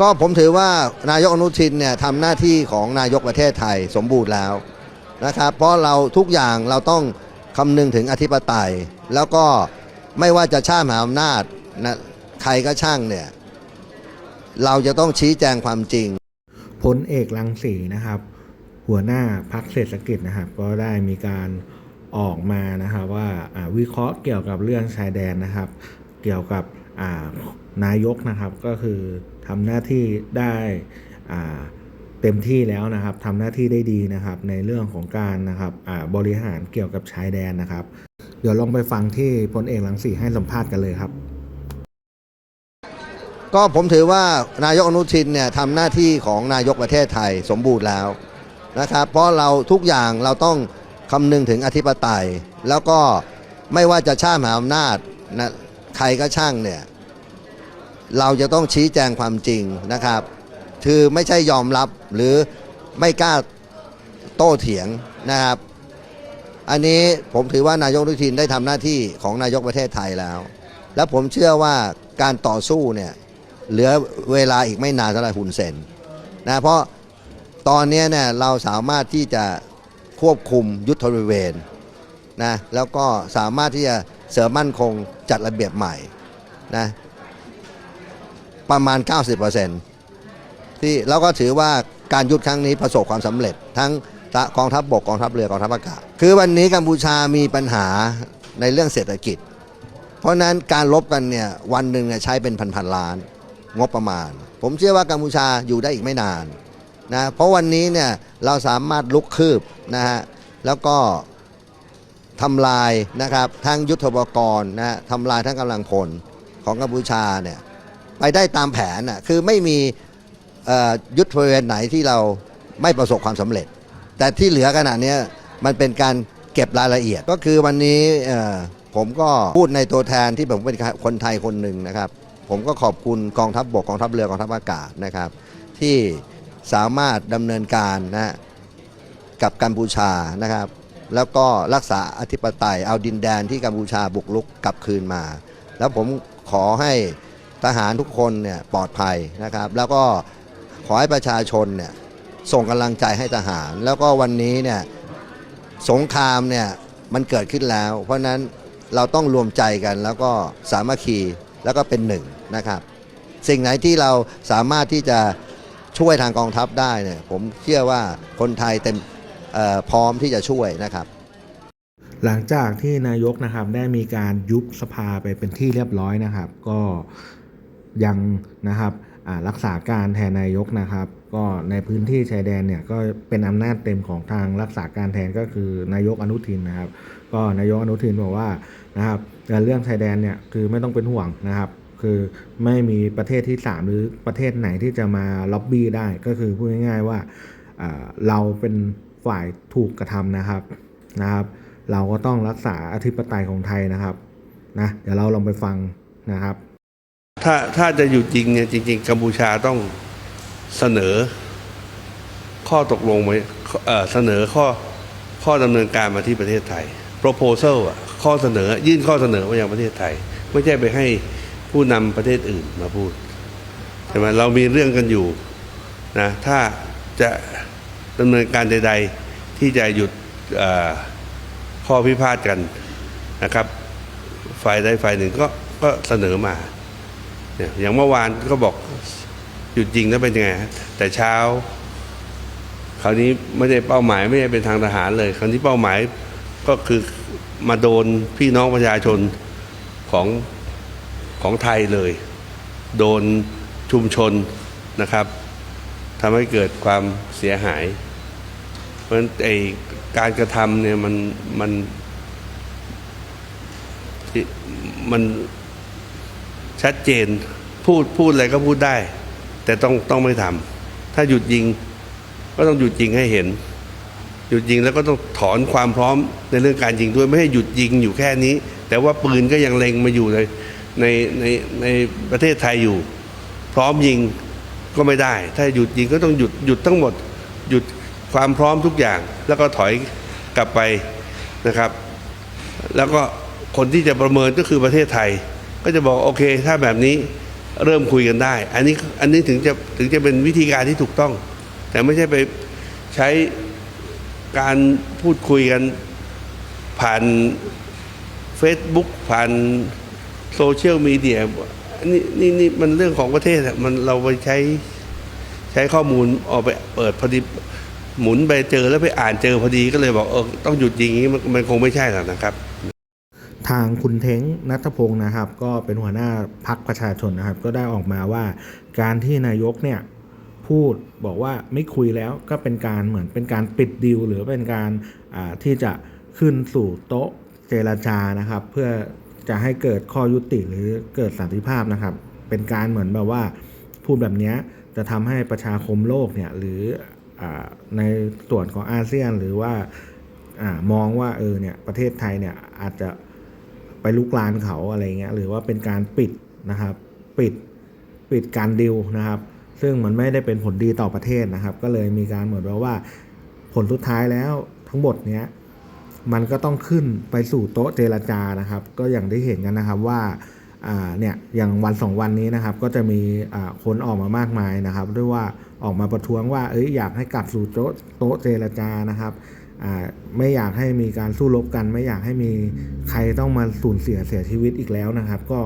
ก็ผมถือว่านายกอนุทินเนี่ยทำหน้าที่ของนายกประเทศไทยสมบูรณ์แล้วนะครับ เพราะเราทุกอย่างเราต้องคำนึงถึงอธิปไตย แล้วก็ไม่ว่าจะชาติมหาอำนาจนะใครก็ช่างเนี่ย เราจะต้องชี้แจงความจริงพลเอกรังสีนะครับ หัวหน้าพักเศรษฐกิจนะครับ ก็ได้มีการออกมานะครับว่าวิเคราะห์เกี่ยวกับเรื่องชายแดนนะครับ เกี่ยวกับนายกนะครับก็คือ ทำหน้าที่ได้เต็มที่แล้วนะครับทำหน้าที่ได้ดีนะครับ ในเรื่องของการนะครับบริหารเกี่ยวกับชายแดนนะครับ เดี๋ยวลองไปฟังที่พลเอกรังสีให้สัมภาษณ์กันเลยครับ ก็ผมถือว่านายกอนุทินเนี่ยทำหน้าที่ของนายกประเทศไทยสมบูรณ์แล้วนะครับ เพราะเราทุกอย่างเราต้องคำนึงถึงอธิปไตย แล้วก็ไม่ว่าจะชาติมหาอำนาจนะใครก็ช่างเนี่ย เราจะต้องชี้แจงความจริงนะครับ คือไม่ใช่ยอมรับหรือไม่กล้าโต้เถียงนะครับ อันนี้ผมถือว่านายกอนุทินได้ทำหน้าที่ของนายกประเทศไทยแล้ว แล้วผมเชื่อว่าการต่อสู้เนี่ยเหลือเวลาอีกไม่นานสำหรับฮุนเซนนะเพราะตอนนี้เนี่ยเราสามารถที่จะควบคุมยุทธบริเวณนะแล้วก็สามารถที่จะเสริมมั่นคงจัดระเบียบใหม่นะ ประมาณ 90%ที่แล้วก็ถือว่าการยุทธครั้งนี้ประสบความสำเร็จ ทั้งกองทัพบกกองทัพเรือกองทัพอากาศ คือวันนี้กัมพูชามีปัญหาในเรื่องเศรษฐกิจ เพราะฉะนั้นการลบกันเนี่ยวันหนึ่งเนี่ยใช้เป็นพันๆล้านงบประมาณ ผมเชื่อว่ากัมพูชาอยู่ได้อีกไม่นานนะเพราะวันนี้เนี่ยเราสามารถลุกคืบนะฮะแล้วก็ทำลายนะครับทั้งยุทธปกรณ์นะฮะทำลายทั้งกำลังพลของกัมพูชาเนี่ย ไปได้ตามแผนน่ะคือไม่มียุทธบริเวณไหนที่เราไม่ประสบความสำเร็จ แต่ที่เหลือขนาดนี้มันเป็นการเก็บรายละเอียดก็คือวันนี้ผมก็พูดในตัวแทนที่ผมเป็นคนไทยคนหนึ่งนะครับ ผมก็ขอบคุณกองทัพบบกกองทัพเรือกองทัพอากาศนะครับ ที่สามารถดำเนินการนะฮะกับกัมพูชานะครับ แล้วก็รักษาอธิปไตยเอาดินแดนที่กัมพูชาบุกลุกกลับคืนมา แล้วผมขอให้ ทหารทุกคนเนี่ยปลอดภัยนะครับ แล้วก็ขอให้ประชาชนเนี่ยส่งกำลังใจให้ทหาร แล้วก็วันนี้เนี่ยสงครามเนี่ยมันเกิดขึ้นแล้ว เพราะฉะนั้นเราต้องรวมใจกันแล้วก็สามัคคีแล้วก็เป็นหนึ่งนะครับ สิ่งไหนที่เราสามารถที่จะช่วยทางกองทัพได้เนี่ยผมเชื่อว่าคนไทยเต็มพร้อมที่จะช่วยนะครับ หลังจากที่นายกนะครับได้มีการยุบสภาไปเป็นที่เรียบร้อยนะครับ ก็ ยังนะครับรักษาการแทนนายกนะครับ ก็ในพื้นที่ชายแดนเนี่ยก็เป็นอำนาจเต็มของทางรักษาการแทนก็คือนายกอนุทินนะครับ ก็นายกอนุทินบอกว่านะครับเรื่องชายแดนเนี่ยคือไม่ต้องเป็นห่วงนะครับคือไม่มีประเทศที่ 3 หรือประเทศไหนที่จะมาล็อบบี้ได้ ก็คือพูดง่ายๆว่าเราเป็นฝ่ายถูกกระทำนะครับนะครับ เราก็ต้องรักษาอธิปไตยของไทยนะครับนะเดี๋ยวเราลองไปฟังนะครับ ถ้าถ้าจะหยุดยิงเนี่ยจริง ๆกัมพูชาต้องเสนอ ข้อตกลงไว้เสนอข้อข้อดำเนินการมาที่ประเทศไทย proposal อะข้อเสนอ ยื่นข้อเสนอมายังประเทศไทย ไม่ใช่ไปให้ผู้นำประเทศอื่นมาพูดใช่ไหมเรามีเรื่องกันอยู่นะถ้าจะดำเนินการใด ๆ ที่จะหยุดข้อพิพาทกันนะครับ ฝ่ายใดฝ่ายหนึ่งก็ก็เสนอมา อย่างเมื่อวานก็บอกหยุดยิงแล้วเป็นยังไงแต่เช้า คราวนี้ไม่ได้เป้าหมายไม่ได้เป็นทางทหารเลย คราวนี้เป้าหมายก็คือมาโดนพี่น้องประชาชนของของไทยเลย โดนชุมชนนะครับทำให้เกิดความเสียหาย เพราะฉะนั้นไอการกระทำเนี่ยมันมันที่มัน ชัดเจนพูดพูดอะไรก็พูดได้ แต่ต้องต้องไม่ทำถ้าหยุดยิงก็ต้องหยุดยิงให้เห็น หยุดยิงแล้วก็ต้องถอนความพร้อมในเรื่องการยิงด้วยไม่ให้หยุดยิงอยู่แค่นี้ แต่ว่าปืนก็ยังเล็งมาอยู่ในในในในประเทศไทยอยู่ พร้อมยิงก็ไม่ได้ ถ้าหยุดยิงก็ต้องหยุดหยุดทั้งหมด หยุดความพร้อมทุกอย่าง แล้วก็ถอยกลับไปนะครับ แล้วก็คนที่จะประเมินก็คือประเทศไทย ก็จะบอกโอเค ถ้าแบบนี้เริ่มคุยกันได้ อันนี้อันนี้ถึงจะถึงจะเป็นวิธีการที่ถูกต้อง แต่ไม่ใช่ไปใช้การพูดคุยกันผ่าน Facebook ผ่านโซเชียลมีเดียนี่นี่นี่มันเรื่องของประเทศอะมันเราไปใช้ใช้ข้อมูลออกไปเปิดพอดีหมุนไปเจอแล้วไปอ่านเจอพอดีก็เลยบอกเออต้องหยุดอย่างนี้มันมันคงไม่ใช่หรอกนะครับ ทางคุณเท้งนัทพงศ์นะครับ ก็เป็นหัวหน้าพักประชาชนนะครับ ก็ได้ออกมาว่าการที่นายกเนี่ยพูดบอกว่าไม่คุยแล้วก็เป็นการเหมือนเป็นการปิดดีลหรือเป็นการที่จะขึ้นสู่โต๊ะเจรจานะครับ เพื่อจะให้เกิดข้อยุติหรือเกิดสันติภาพนะครับ เป็นการเหมือนแบบว่าพูดแบบนี้จะทำให้ประชาคมโลกเนี่ยหรืออในส่วนของอาเซียนหรือว่าอามองว่าเออเนี่ยประเทศไทยเนี่ยอาจจะ ลุกลานเขาอะไรเงี้ยหรือว่าเป็นการปิดนะครับ ปิดปิดการดิวนะครับ ซึ่งมันไม่ได้เป็นผลดีต่อประเทศนะครับ ก็เลยมีการเหมือนแบบว่าผลสุดท้ายแล้วทั้งหมดเนี้ยมันก็ต้องขึ้นไปสู่โต๊ะเจรจานะครับ ก็อย่างที่เห็นกันนะครับว่าอ่าเนี่ยอย่างวันสองวันนี้นะครับ ก็จะมีอ่าคนออกมามากมายนะครับ ด้วยว่าออกมาประท้วงว่าเอ้ยอยากให้กลับสู่โต๊ะโต๊ะเจรจานะครับ ไม่อยากให้มีการสู้รบกัน ไม่อยากให้มีใครต้องมาสูญเสียเสียชีวิตอีกแล้วนะครับ ก็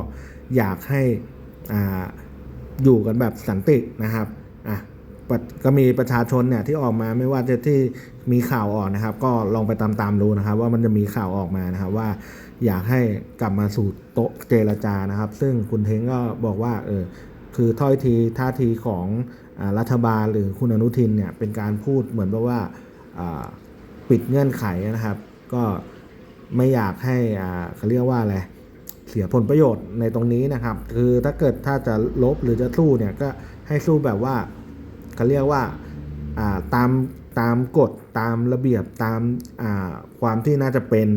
อยากให้ออยู่กันแบบสันตินะครับอะก็มีประชาชนเนี่ยที่ออกมาไม่ว่าจะที่มีข่าวออกนะครับ ก็ลองไปตามๆดูนะครับ ว่ามันจะมีข่าวออกมานะครับว่าอยากให้กลับมาสู่โต๊ะเจรจานะครับ ซึ่งคุณเทงก็บอกว่าเออคือถ้อยทีท่าทีของอรัฐบาลหรือคุณอนุทินเนี่ยเป็นการพูดเหมือนแบบว่าอ่า ปิดเงื่อนไขนะครับ ก็ไม่อยากให้อ่าเขาเรียกว่าอะไรเสียผลประโยชน์ในตรงนี้นะครับ คือถ้าเกิดถ้าจะลบหรือจะสู้เนี่ยก็ให้สู้แบบว่าเขาเรียกว่าอ่าตามตามกฎตามระเบียบตามอ่าความที่น่าจะเป็น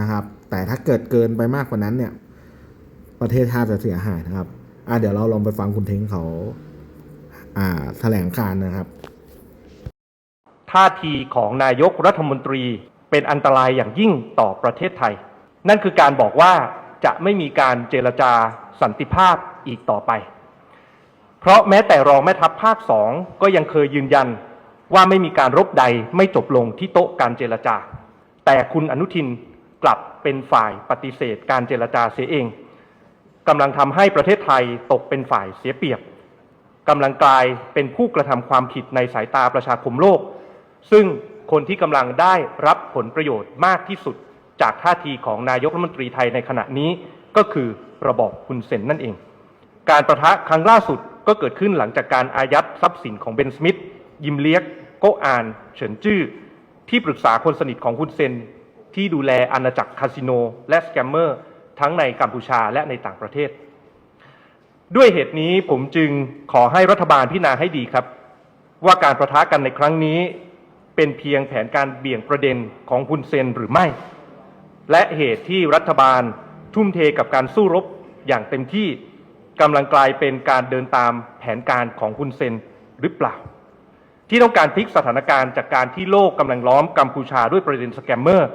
นะครับ แต่ถ้าเกิดเกินไปมากกว่านั้นเนี่ยประเทศชาติจะเสียหายนะครับ อ่าเดี๋ยวเราลองไปฟังคุณเท้งเขา อ่าแถลงการนะครับ ท่าทีของนายกรัฐมนตรีเป็นอันตรายอย่างยิ่งต่อประเทศไทย นั่นคือการบอกว่าจะไม่มีการเจรจาสันติภาพอีกต่อไป เพราะแม้แต่รองแม่ทัพภาคสองก็ยังเคยยืนยันว่าไม่มีการรบใดไม่จบลงที่โต๊ะการเจรจา แต่คุณอนุทินกลับเป็นฝ่ายปฏิเสธการเจรจาเสียเองกำลังทำให้ประเทศไทยตกเป็นฝ่ายเสียเปรียบกำลังกลายเป็นผู้กระทำความผิดในสายตาประชาคมโลก ซึ่งคนที่กำลังได้รับผลประโยชน์มากที่สุดจากท่าทีของนายกรัฐมนตรีไทยในขณะนี้ก็คือระบอบคุณเซนนั่นเอง การประทะครั้งล่าสุดก็เกิดขึ้นหลังจากการอายัดทรัพย์สินของเบนสมิธยิมเลียกโกอาน เฉินจื้อที่ปรึกษาคนสนิทของคุณเซน ที่ดูแลอาณาจักรคาสิโน และสแกมเมอร์ ทั้งในกัมพูชาและในต่างประเทศ ด้วยเหตุนี้ผมจึงขอให้รัฐบาลพิจารณาให้ดีครับ ว่าการประทะกันในครั้งนี้ เป็นเพียงแผนการเบี่ยงประเด็นของคุณเซนหรือไม่ และเหตุที่รัฐบาลทุ่มเทกับการสู้รบอย่างเต็มที่กำลังกลายเป็นการเดินตามแผนการของคุณเซนหรือเปล่า ที่ต้องการพลิกสถานการณ์จากการที่โลกกำลังล้อมกัมพูชาด้วยประเด็นสแกมเมอร์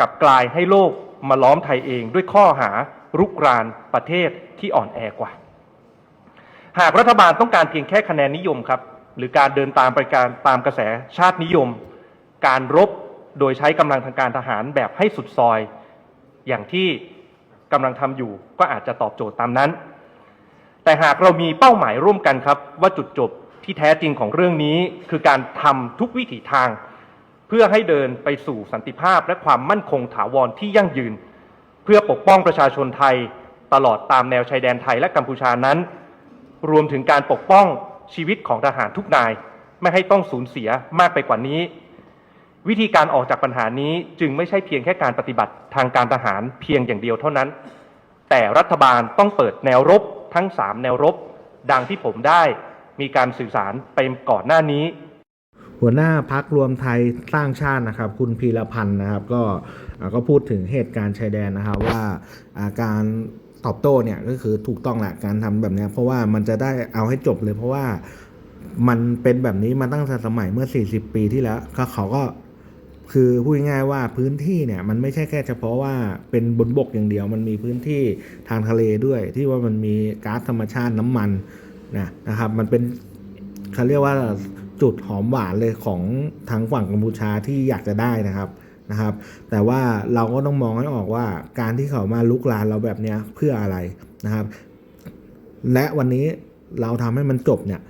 กับกลายให้โลกมาล้อมไทยเองด้วยข้อหารุกรานประเทศที่อ่อนแอกว่า หากรัฐบาลต้องการเพียงแค่คะแนนนิยมครับ หรือการเดินตามไปการตามกระแสชาตินิยม การรบโดยใช้กำลังทางการทหารแบบให้สุดซอย อย่างที่กำลังทำอยู่ก็อาจจะตอบโจทย์ตามนั้น แต่หากเรามีเป้าหมายร่วมกันครับ ว่าจุดจบที่แท้จริงของเรื่องนี้ คือการทำทุกวิถีทาง เพื่อให้เดินไปสู่สันติภาพและความมั่นคงถาวรที่ยั่งยืน เพื่อปกป้องประชาชนไทย ตลอดตามแนวชายแดนไทยและกัมพูชานั้น รวมถึงการปกป้อง ชีวิตของทหารทุกนาย ไม่ให้ต้องสูญเสียมากไปกว่านี้ วิธีการออกจากปัญหานี้จึงไม่ใช่เพียงแค่การปฏิบัติทางการทหารเพียงอย่างเดียวเท่านั้น แต่รัฐบาลต้องเปิดแนวรบทั้ง 3 แนวรบ ดังที่ผมได้มีการสื่อสารไปก่อนหน้านี้ หัวหน้าพักรวมไทยสร้างชาตินะครับ คุณพีรพันธ์นะครับ ก็ก็พูดถึงเหตุการณ์ชายแดนนะครับว่าอ่าการ ตอบโต้เนี่ยก็คือถูกต้องแหละการทำแบบนี้เพราะว่ามันจะได้เอาให้จบเลยเพราะว่ามันเป็นแบบนี้มาตั้งแต่สมัยเมื่อ 40 ปีที่แล้วก็เขาก็คือพูดง่ายๆว่าพื้นที่เนี่ยมันไม่ใช่แค่เฉพาะว่าเป็นบนบกอย่างเดียว มันมีพื้นที่ทางทะเลด้วย ที่ว่ามันมีก๊าซธรรมชาติน้ำมันนะนะครับ มันเป็นเขาเรียกว่าจุดหอมหวานเลยของทางฝั่งกัมพูชาที่อยากจะได้นะครับ นะครับ แต่ว่าเราก็ต้องมองให้ออกว่าการที่เขามาลุกลานเราแบบนี้เพื่ออะไรนะครับ และวันนี้เราทำให้มันจบเนี่ย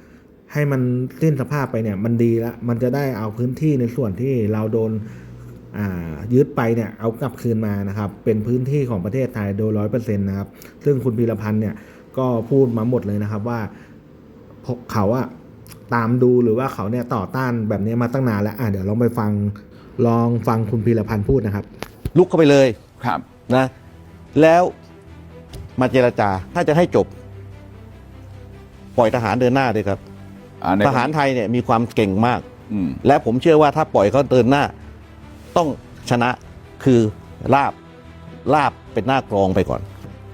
ให้มันสิ้นสภาพไปเนี่ยมันดีล้วมันจะได้เอาพื้นที่ในส่วนที่เราโดนยึดไปเนี่ยเอากลับคืนมานะครับ เป็นพื้นที่ของประเทศไทยโดยร้อยเปอร์เซ็นต์นะครับ ซึ่งคุณพีรพันธ์เนี่ยก็พูดมาหมดเลยนะครับว่าเขาอะตามดูหรือว่าเขาเนี่ยต่อต้านแบบนี้มาตั้งนานแล้วอะเดี๋ยวลองไปฟัง ลองฟังคุณพีรพันธ์พูดนะครับ ลุกเข้าไปเลยครับนะ แล้วมาเจรจาถ้าจะให้จบ ปล่อยทหารเดินหน้าเลยครับอ่ในทหารไทยเนี่ยมีความเก่งมาก อืมและผมเชื่อว่าถ้าปล่อยเขาเดินหน้า ต้องชนะคือลาบลาบเป็นหน้ากรองไปก่อน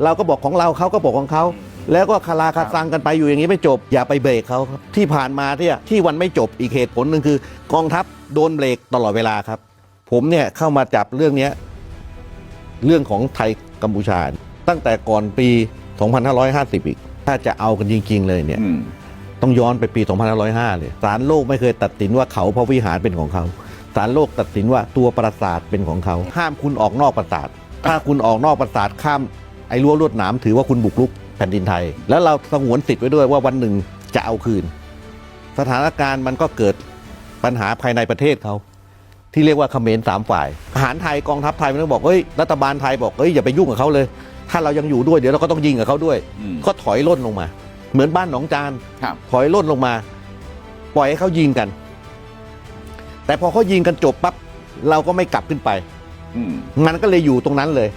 เราก็บอกของเราเขาก็บอกของเขา แล้วก็คาราคาซังกันไปอยู่อย่างนี้ไม่จบ อย่าไปเบรกเขาครับที่ผ่านมาที่ที่วันไม่จบอีกเหตุผลหนึ่งคือ กองทัพโดนเบรกตลอดเวลาครับ ผมเนี่ยเข้ามาจับเรื่องเนี้ยเรื่องของไทยกัมพูชา ตั้งแต่ก่อนปี 2550 อีก ถ้าจะเอากันจริง ๆ เลยเนี่ยอืมต้องย้อนไปปี 2505 เลยศาลโลกไม่เคยตัดสินว่าเขาพระวิหารเป็นของเขาศาลโลกตัดสินว่าตัวปราสาทเป็นของเขา ห้ามคุณออกนอกปราสาท ถ้าคุณออกนอกปราสาทข้ามไอ้รั้วลวดหนามถือว่าคุณบุกรุก แผ่นดินไทย แล้วเราสงวนสิทธิ์ไว้ด้วยว่าวันหนึ่งจะเอาคืน สถานการณ์มันก็เกิดปัญหาภายในประเทศเขาที่เรียกว่าเขมรสามฝ่ายทหารไทยกองทัพไทยมันก็บอกเฮ้ยรัฐบาลไทยบอกเฮ้ยอย่าไปยุ่งกับเขาเลย ถ้าเรายังอยู่ด้วยเดี๋ยวเราก็ต้องยิงกับเขาด้วยอืมก็ถอยร่นลงมา เหมือนบ้านหนองจานครับถอยร่นลงมา ปล่อยให้เขายิงกัน แต่พอเขายิงกันจบปั๊บเราก็ไม่กลับขึ้นไปอืมมันก็เลยอยู่ตรงนั้นเลย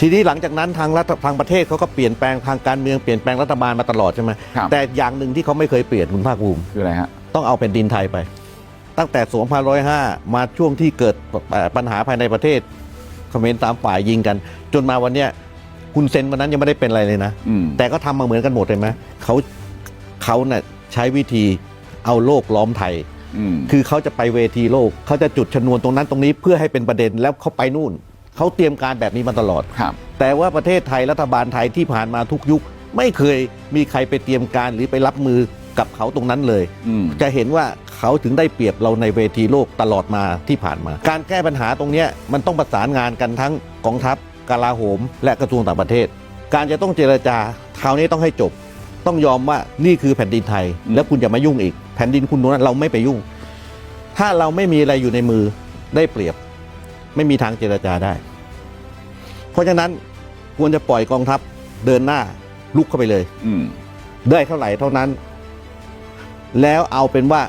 ทีนี้หลังจากนั้นทางรัฐทางประเทศเขาก็เปลี่ยนแปลงทางการเมืองเปลี่ยนแปลงรัฐบาลมาตลอดใช่ไหมครับ แต่อย่างหนึ่งที่เขาไม่เคยเปลี่ยนคุณภาคภูมิ คืออะไรฮะ ต้องเอาแผ่นดินไทยไป ตั้งแต่2505 มาช่วงที่เกิดเอ่อปัญหาภายในประเทศเขมรสามฝ่ายยิงกัน จนมาวันเนี้ยคุณเซนวันนั้นยังไม่ได้เป็นอะไรเลยนะ อืม แต่ก็ทำมาเหมือนกันหมดเลยไหมเขาเขาเน่ะใช้วิธีเอาโลกล้อมไทย อืม คือเขาจะไปเวทีโลกเขาจะจุดชนวนตรงนั้นตรงนี้เพื่อให้เป็นประเด็นแล้วเขาไปนู่น เขาเตรียมการแบบนี้มาตลอดครับแต่ว่าประเทศไทยรัฐบาลไทยที่ผ่านมาทุกยุค ไม่เคยมีใครไปเตรียมการหรือไปรับมือกับเขาตรงนั้นเลยอืมจะเห็นว่าเขาถึงได้เปรียบเราในเวทีโลกตลอดมาที่ผ่านมา การแก้ปัญหาตรงเนี้ยมันต้องประสานงานกันทั้งกองทัพกลาโหม และกระทรวงต่างประเทศ การจะต้องเจรจาคราวนี้ต้องให้จบ ต้องยอมว่านี่คือแผ่นดินไทยอืมแล้วคุณอย่ามายุ่งอีก แผ่นดินคุณตรงนั้นเราไม่ไปยุ่ง ถ้าเราไม่มีอะไรอยู่ในมือได้เปรียบ ไม่มีทางเจรจาได้ เพราะฉะนั้นควรจะปล่อยกองทัพเดินหน้าลุกเข้าไปเลยอืมได้เท่าไหร่เท่านั้น แล้วเอาเป็นว่า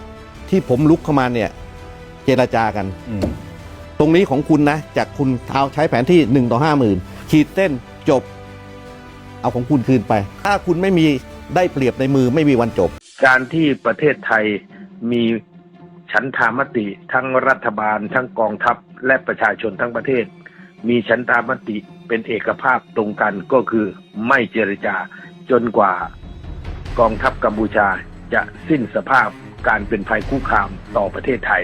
ที่ผมลุกเข้ามาเนี่ย เจรจากันตรงนี้ของคุณนะ จากคุณเอาใช้แผนที่หนึ่งต่อห้าหมื่นขีดเส้นจบ เอาของคุณคืนไป ถ้าคุณไม่มีได้เปรียบในมือไม่มีวันจบ การที่ประเทศไทยมี ฉันทามติทั้งรัฐบาล ทั้งกองทัพและประชาชนทั้งประเทศ มีฉันทามติเป็นเอกภาพตรงกันก็คือไม่เจรจาจนกว่ากองทัพกัมพูชาจะสิ้นสภาพการเป็นภัยคุกคามต่อประเทศไทย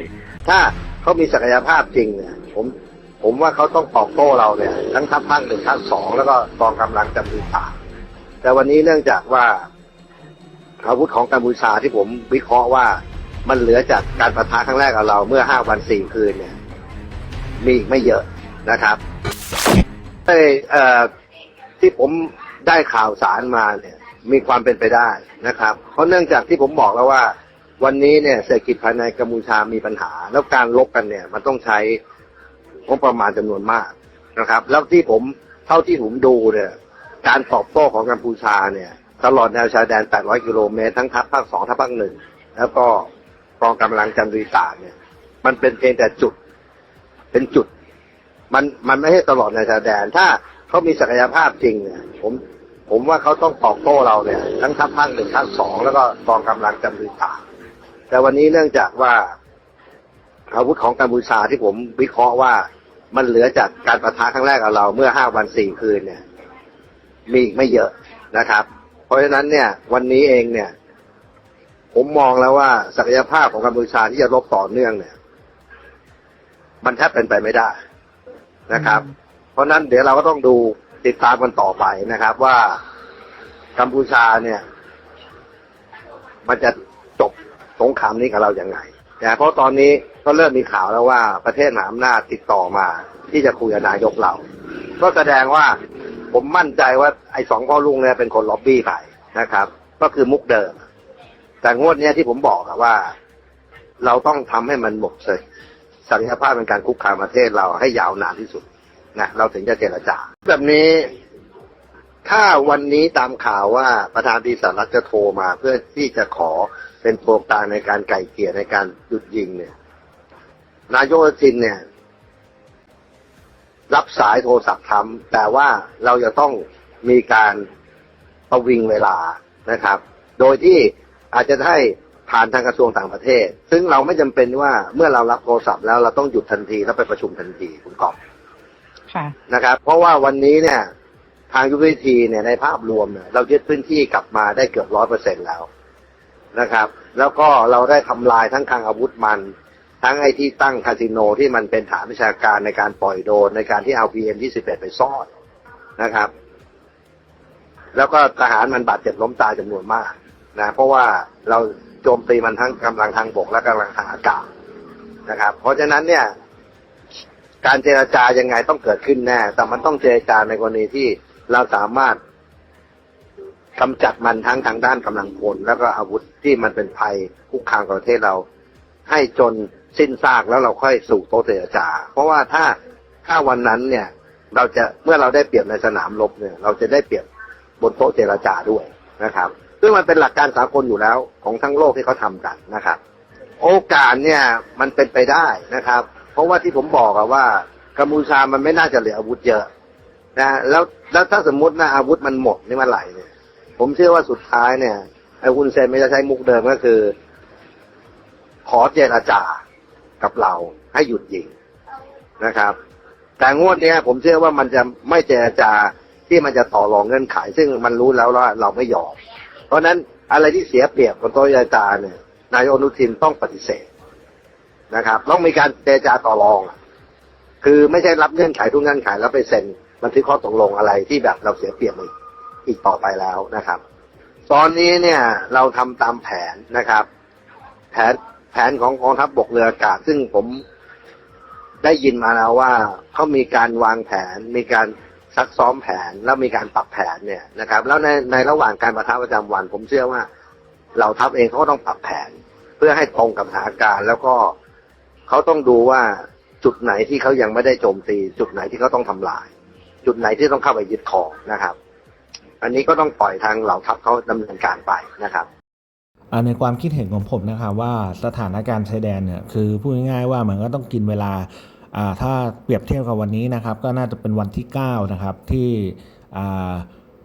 ถ้าเขามีศักยภาพจริงเนี่ยผมผมว่าเขาต้องตอบโต้เราเนี่ย ทั้งทัพภาคหนึ่งทัพสองแล้วก็กองกำลังจำนวนสาแต่วันนี้เนื่องจากว่าอาวุธของกัมพูชาที่ผมวิเคราะห์ว่า มันเหลือจากการประทะครั้งแรกกับเราเมื่อห้าวันสี่คืนเนี่ย มีอีกไม่เยอะนะครับเอ้ยเอ่อที่ผมได้ข่าวสารมาเนี่ย มีความเป็นไปได้นะครับ เพราะเนื่องจากที่ผมบอกแล้วว่า วันนี้เนี่ยเศรษฐกิจภายในกัมพูชามีปัญหา แล้วการลบกันเนี่ย มันต้องใช้งบประมาณจำนวนมากนะครับ แล้วที่ผมเท่าที่ผมดูเนี่ย การตอบโต้ของกัมพูชาเนี่ย ตลอดแนวชายแดน 800 กิโลเมตรทั้งทัพภาคสองทัพภาคหนึ่งแล้วก็ กองกำลังจันทรีสาเนี่ย มันเป็นเพียงแต่จุด เป็นจุด มันมันไม่ใช่ตลอดแนชายแดน ถ้าเขามีศักยภาพจริงเนี่ย ผม ผมว่าเขาต้องตอบโต้เราเนี่ย ทั้งทัพภาคหนึ่งทัพสองแล้วก็กองกำลังจันทรีสาแต่วันนี้เนื่องจากว่า อาวุธของกัมพูชาที่ผมวิเคราะห์ว่ามันเหลือจากการประทะครั้งแรกกับเราเมื่อห้าวันสี่คืนเนี่ย มีไม่เยอะนะครับ เพราะฉะนั้นเนี่ย วันนี้เองเนี่ย ผมมองแล้วว่าศักยภาพของกัมพูชาที่จะรบต่อเนื่องเนี่ย มันแทบเป็นไปไม่ได้นะครับ เพราะฉะนั้นเดี๋ยวเราก็ต้องดูติดตามกันต่อไปนะครับ ว่ากัมพูชาเนี่ย มันจะจบสงครามนี้กับเราอย่างไงนะเพราะตอนนี้ก็เริ่มมีข่าวแล้วว่าประเทศมหาอำนาจติดต่อมา ที่จะคุยกับนายกเรา ก็แสดงว่าผมมั่นใจว่าไอ้สองพ่อลุงเนี่ยเป็นคนล็อบบี้ไปนะครับ ก็คือมุกเดิม แต่งวดเนี้ยที่ผมบอกอะว่า เราต้องทำให้มันหมดเลยศักยภาพในการคุกคามประเทศเราให้ยาวนานที่สุดนะเราถึงจะเจรจา แบบนี้ ถ้าวันนี้ตามข่าวว่าประธานดีสหรัฐจะโทรมา เพื่อที่จะขอเป็นตัวกลางในการไก่เกลี่ยในการหยุดยิงเนี่ย นายกอนุทินเนี่ย รับสายโทรศัพท์ทำแต่ว่าเราจะต้องมีการประวิงเวลานะครับ โดยที่ อาจจะให้ผ่านทางกระทรวงต่างประเทศ ซึ่งเราไม่จำเป็นว่าเมื่อเรารับโทรศัพท์แล้วเราต้องหยุดทันทีแล้วไปประชุมทันทีคุณกอบค่ะนะครับ เพราะว่าวันนี้เนี่ย ทางยุทธวิธีเนี่ยในภาพรวมเนี่ยเรายึดพื้นที่กลับมาได้เกือบร้อยเปอร์เซ็นแล้วนะครับ แล้วก็เราได้ทำลายทั้งคลังอาวุธมัน ทั้งไอ้ที่ตั้งคาสิโนที่มันเป็นฐานวิชาการในการปล่อยโดรนในการที่เอา PM 21ไปซ่อนนะครับ แล้วก็ทหารมันบาดเจ็บล้มตายจำนวนมาก นะเพราะว่าเราโจมตีมันทั้งกำลังทางบกและกำลังทางอากาศนะครับ เพราะฉะนั้นเนี่ย การเจรจายังไงต้องเกิดขึ้นแน่ แต่มันต้องเจรจาในกรณีที่เราสามารถกำจัดมันทั้งทางด้านกำลังพลแล้วก็อาวุธที่มันเป็นภัยคุกคามประเทศเรา ให้จนสิ้นซากแล้วเราค่อยสู่โต๊ะเจรจา เพราะว่าถ้าถ้าวันนั้นเนี่ย เราจะเมื่อเราได้เปรียบในสนามรบเนี่ย เราจะได้เปรียบบนโต๊ะเจรจาด้วยนะครับ ซึ่งมันเป็นหลักการสากลอยู่แล้วของทั้งโลกที่เขาทำกันนะครับ โอกาสเนี่ยมันเป็นไปได้นะครับ เพราะว่าที่ผมบอกอะว่ากัมพูชามันไม่น่าจะเหลืออาวุธเยอะนะแล้วแล้วถ้าสมมตินะอาวุธมันหมดนี่มื่อไหร่เนี่ย ผมเชื่อว่าสุดท้ายเนี่ยไอ้คุณเซนไม่จะใช้มุกเดิมก็คือ ขอเจรจากับเราให้หยุดยิงนะครับ แต่งวดเนี้ยผมเชื่อว่ามันจะไม่เจรจาที่มันจะต่อรองเงื่อนไข ซึ่งมันรู้แล้วว่าเราไม่ยอม เพราะนั้นอะไรที่เสียเปรียบบนโต๊ะเจรจาเนี่ยนายอนุทินต้องปฏิเสธนะครับ ต้องมีการเจรจาต่อรอง คือไม่ใช่รับเงื่อนไขทุกเงื่อนไขแล้วไปเซ็นบันทึกข้อตกลงอะไรที่แบบเราเสียเปรียบอีกอีกต่อไปแล้วนะครับ ตอนนี้เนี่ยเราทำตามแผนนะครับ แผนแผนของกองทัพบกเรืออากาศ ซึ่งผมได้ยินมาแล้วว่าเขามีการวางแผนมีการ ซักซ้อมแผนแล้วมีการปรับแผนเนี่ยนะครับ แล้วในในระหว่างการประทับประจำวัน ผมเชื่อว่าเราทัพเองเขาก็ต้องปรับแผน เพื่อให้ตรงกับสถานการณ์ แล้วก็เขาต้องดูว่าจุดไหนที่เขายังไม่ได้โจมตี จุดไหนที่เขาต้องทำลาย จุดไหนที่ต้องเข้าไปยึดของนะครับ อันนี้ก็ต้องปล่อยทางเหล่าทัพเขาดำเนินการไปนะครับในความคิดเห็นของผมนะครับว่าสถานการณ์ชายแดนเนี่ยคือพูดง่ายๆว่ามันก็ต้องกินเวลา ถ้าเปรียบเทียบกับวันนี้นะครับ ก็น่าจะเป็นวันที่ 9 นะครับ ที่อ่า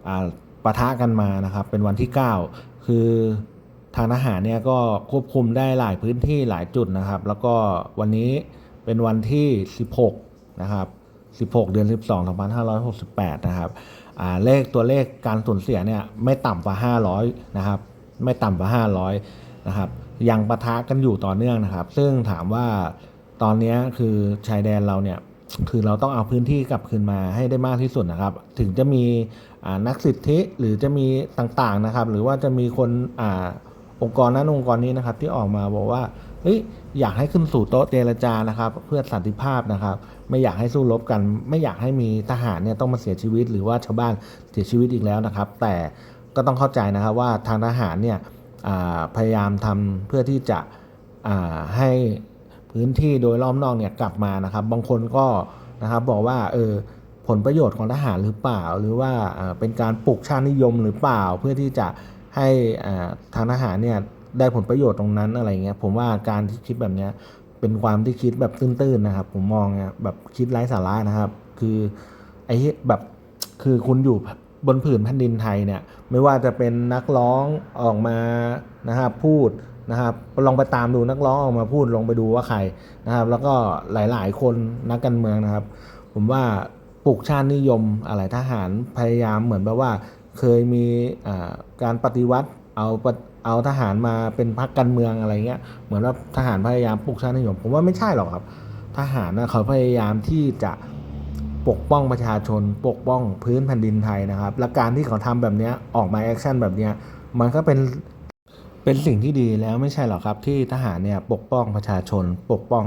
อ่าปะทะกันมานะครับ เป็นวันที่ 9 คือทางทหารเนี่ยก็ควบคุมได้หลายพื้นที่หลายจุดนะครับ แล้วก็วันนี้เป็นวันที่ 16 นะครับ 16 เดือน 12 2568 นะครับเลขตัวเลขการสูญเสียเนี่ยไม่ต่ำกว่า 500 นะครับ ไม่ต่ำกว่า 500 นะครับ ยังปะทะกันอยู่ต่อเนื่องนะครับ ซึ่งถามว่า ตอนนี้คือชายแดนเราเนี่ยคือเราต้องเอาพื้นที่กลับคืนมาให้ได้มากที่สุดนะครับ ถึงจะมีนักสิทธิหรือจะมีต่างๆนะครับ หรือว่าจะมีคนอองค์กรนั้นองค์กรนี้นะครับ ที่ออกมาบอกว่าเฮ้ยอยากให้ขึ้นสู่โต๊ะเจรจานะครับ เพื่อสันติภาพนะครับ ไม่อยากให้สู้รบกัน ไม่อยากให้มีทหารเนี่ยต้องมาเสียชีวิต หรือว่าชาวบ้านเสียชีวิตอีกแล้วนะครับ แต่ก็ต้องเข้าใจนะครับว่าทางทหารเนี่ยพยายามทำเพื่อที่จะให้ พื้นที่โดยรอบนอกเนี่ยกลับมานะครับ บางคนก็นะครับบอกว่าเออผลประโยชน์ของทหารหรือเปล่า หรือว่าเป็นการปลุกชาตินิยมหรือเปล่า เพื่อที่จะให้ทางทหารเนี่ยได้ผลประโยชน์ตรงนั้นอะไรเงี้ยผมว่าการที่คิดแบบเนี้ยเป็นความที่คิดแบบตื้นๆนะครับ ผมมองเนี่ยแบบคิดไร้สาระนะครับ คือไอ้แบบคือคุณอยู่บนผืนแผ่นดินไทยเนี่ยไม่ว่าจะเป็นนักร้องออกมานะครับพูด นะครับลองไปตามดูนักร้องออกมาพูดลองไปดูว่าใครนะครับ แล้วก็หลายๆ คนนักการเมืองนะครับ ผมว่าปลุกชาตินิยมอะไรทหารพยายามเหมือนแบบว่าเคยมีการปฏิวัติเอาเอาทหารมาเป็นพรรคการเมืองอะไรเงี้ยเหมือนว่าทหารพยายามปลุกชาตินิยม ผมว่าไม่ใช่หรอกครับ ทหารนะเขาพยายามที่จะปกป้องประชาชน ปกป้องพื้นแผ่นดินไทยนะครับ และการที่เขาทำแบบนี้ออกมาแอคชั่นแบบนี้มันก็เป็น เป็นสิ่งที่ดีแล้วไม่ใช่หรอครับที่ทหารเนี่ยปกป้องประชาชน ปกป้อง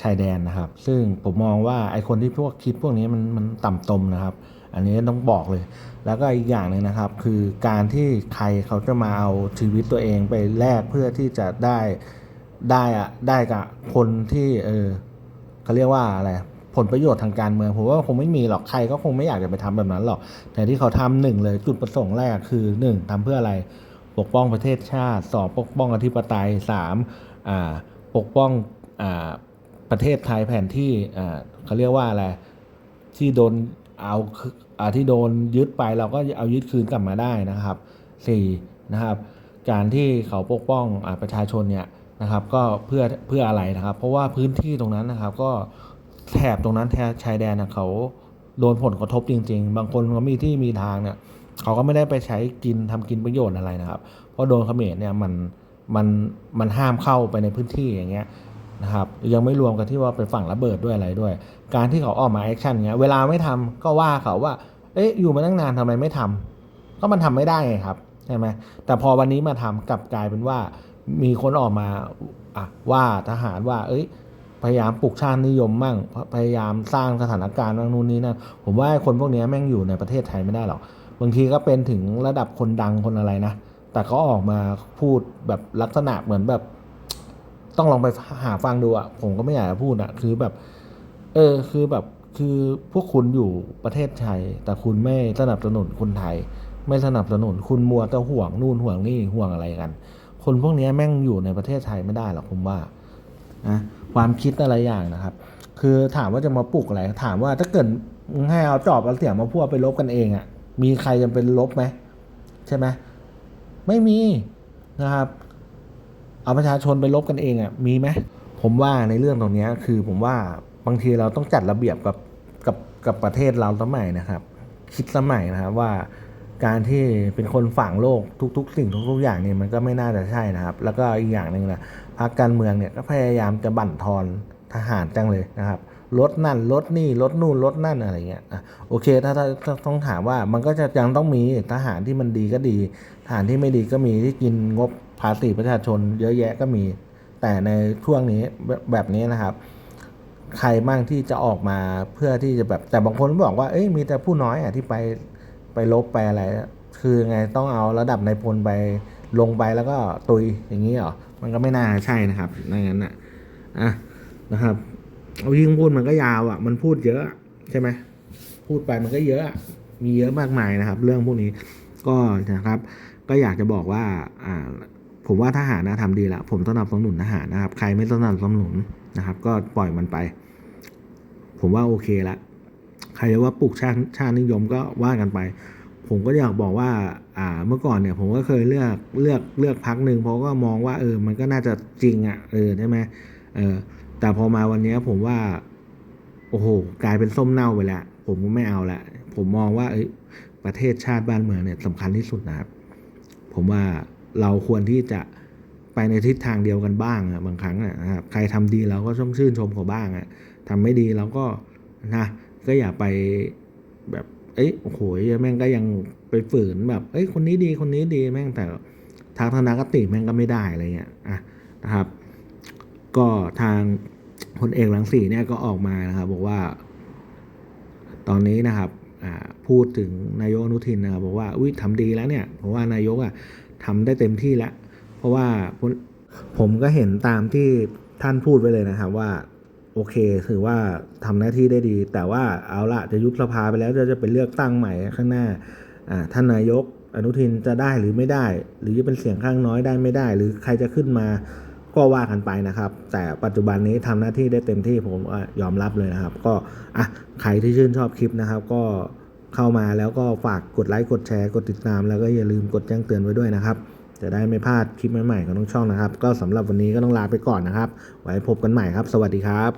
ชายแดนนะครับ ซึ่งผมมองว่าไอคนที่พวกคิดพวกนี้มันมันต่ำตมนะครับ อันนี้ต้องบอกเลย แล้วก็อีกอย่างหนึ่งนะครับ คือการที่ใครเขาจะมาเอาชีวิตตัวเองไปแลกเพื่อที่จะได้ได้อะได้กับคนที่เออเขาเรียกว่าอะไรผลประโยชน์ทางการเมืองผมว่าคงไม่มีหรอกใครก็คงไม่อยากจะไปทำแบบนั้นหรอกแต่ที่เขาทำหนึ่งเลยจุดประสงค์แรกคือหนึ่งทำเพื่ออะไร ปกป้องประเทศชาติสองปกป้องอธิปไตยสามอ่าปกป้องอ่าประเทศไทยแผนที่อ่าเขาเรียกว่าอะไรที่โดนเอาอ่าที่โดนยึดไปเราก็เอายึดคืนกลับมาได้นะครับสี่นะครับ การที่เขาปกป้องอาประชาชนเนี่ยนะครับ ก็เพื่อเพื่ออะไรนะครับ เพราะว่าพื้นที่ตรงนั้นนะครับ ก็แถบตรงนั้นแถบชายแดนนะเขาโดนผลกระทบจริง ๆ บางคนเขามีที่มีทางเนี่ย เขาก็ไม่ได้ไปใช้กินทำกินประโยชน์อะไรนะครับ เพราะโดนเขมรเนี่ยมันมันมันห้ามเข้าไปในพื้นที่อย่างเงี้ยนะครับยังไม่รวมกันที่ว่าเป็นฝั่งระเบิดด้วยอะไรด้วย การที่เขาออกมาแอคชั่นเงี้ยเวลาไม่ทำก็ว่าเขาว่า เอ๊ะอยู่มาตั้งนานทำไมไม่ทำก็มันทำไม่ได้ไงครับใช่ไหมแต่พอวันนี้มาทำกลับกลายเป็นว่ามีคนออกมาอะว่าทหารว่า เอ้ยพยายามปลุกชาตินิยมมั่งพยายามสร้างสถานการณ์บางนู่นนี่นั่นผมว่าคนพวกนี้แม่งอยู่ในประเทศไทยไม่ได้หรอก บางทีก็เป็นถึงระดับคนดังคนอะไรนะ แต่เขาออกมาพูดแบบลักษณะเหมือนแบบ ต้องลองไปหาฟังดูอะผมก็ไม่อยากจะพูดอะคือแบบ เออ คือแบบ คือพวกคุณอยู่ประเทศไทย แต่คุณไม่สนับสนุนคนไทย ไม่สนับสนุนคุณมัวแต่ห่วงนู่นห่วงนี่ห่วงอะไรกัน คนพวกนี้แม่งอยู่ในประเทศไทยไม่ได้หรอกผมว่านะความคิดอะไรอย่างนะครับ คือถามว่าจะมาปลุกอะไร ถามว่าถ้าเกิดให้เอาจอบเอาเสียงมาพูดไปลบกันเองอะ มีใครจะเป็นลบไหมใช่ไหมไม่มีนะครับ เอาประชาชนไปลบกันเองอะ่ะมีไหมผมว่าในเรื่องตรงนี้คือผมว่าบางทีเราต้องจัดระเบียบกับกับกับประเทศเราสมัยนะครับ คิดสมัยนะครับว่าการที่เป็นคนฝั่งโลกทุก ๆ สิ่งทุก ๆ อย่างเนี่ยมันก็ไม่น่าจะใช่นะครับ แล้วก็อีกอย่างหนึ่งนะพรรคการเมืองเนี่ยก็พยายามจะบั่นทอนทหารจังเลยนะครับ ลดนั่นลดนี่ลดนู่นลดนั่นอะไรเงี้ยอะโอเคถ้าถ้าถ้าต้องถามว่ามันก็จะยังต้องมีทหารที่มันดีก็ดีทหารที่ไม่ดีก็มีที่กินงบภาษีประชาชน เยอะแยะก็มี แต่ในช่วงนี้แบบแบบนี้นะครับ ใครบ้างที่จะออกมาเพื่อที่จะแบบแต่บางคนบอกว่าเอ้ยมีแต่ผู้น้อยอะที่ไปไปลบไปอะไร คือไงต้องเอาระดับในพลไปลงไปแล้วก็ตุยอย่างนี้เหรอมันก็ไม่น่าใช่นะครับดังนั้นอะอะนะครับ เอายิ่งพูดมันก็ยาวอะ มันพูดเยอะใช่ไหมพูดไปมันก็เยอะ มีเยอะมากมายนะครับ เรื่องพวกนี้ก็นะครับ ก็อยากจะบอกว่าอ่าผมว่าทหารนะทำดีแล้วผมสนับสนุนทหารนะครับ ใครไม่สนับสนุนนะครับ ก็ปล่อยมันไป ผมว่าโอเคละใครจะว่าปลูกชาติชาตินิยมก็ว่ากันไป ผมก็อยากบอกว่าอ่าเมื่อก่อนเนี่ย ผมก็เคยเลือกเลือกเลือกพักหนึ่งเพราะก็มองว่าเออมันก็น่าจะจริงอะ่ะเออใช่ไหมเออ แต่พอมาวันนี้ผมว่า โอ้โห กลายเป็นส้มเน่าไปแล้วผมก็ไม่เอาละผมมองว่าประเทศชาติบ้านเมืองเนี่ยสำคัญที่สุดนะครับ ผมว่าเราควรที่จะไปในทิศทางเดียวกันบ้างอะบางครั้งนะครับใครทำดีเราก็ต้องชื่นชมเขาบ้างอะทำไม่ดีเราก็นะก็อย่าไปแบบเอ้ยโอ้โหแม่งก็ยังไปฝืนแบบ เอ้ยคนนี้ดีคนนี้ดีแม่งแต่ทางธนากติแม่งก็ไม่ได้อะไรเงี้ยอะนะครับ ก็ทางพลเอกหลังสีเนี่ยก็ออกมานะครับ บอกว่า ตอนนี้นะครับพูดถึงนายกอนุทินนะครับบอกว่าอุ้ยทำดีแล้วเนี่ยเพราะว่านายกอะทำได้เต็มที่แล้ว เพราะว่าผมก็เห็นตามที่ท่านพูดไปเลยนะครับว่าโอเคถือว่าทำหน้าที่ได้ดี แต่ว่าเอาละจะยุบสภาไปแล้วจะจะไปเลือกตั้งใหม่ข้างหน้าท่านนายกอนุทินจะได้หรือไม่ได้ หรือจะเป็นเสียงข้างน้อยได้ไม่ได้ หรือใครจะขึ้นมา ก็ว่ากันไปนะครับ แต่ปัจจุบันนี้ทำหน้าที่ได้เต็มที่ผมยอมรับเลยนะครับ ก็อะใครที่ชื่นชอบคลิปนะครับ ก็เข้ามาแล้วก็ฝากกดไลค์กดแชร์กดติดตาม แล้วก็อย่าลืมกดแจ้งเตือนไว้ด้วยนะครับ จะได้ไม่พลาดคลิปใหม่ๆของน้องช่องนะครับ ก็สำหรับวันนี้ก็ต้องลาไปก่อนนะครับ ไว้พบกันใหม่ครับ สวัสดีครับ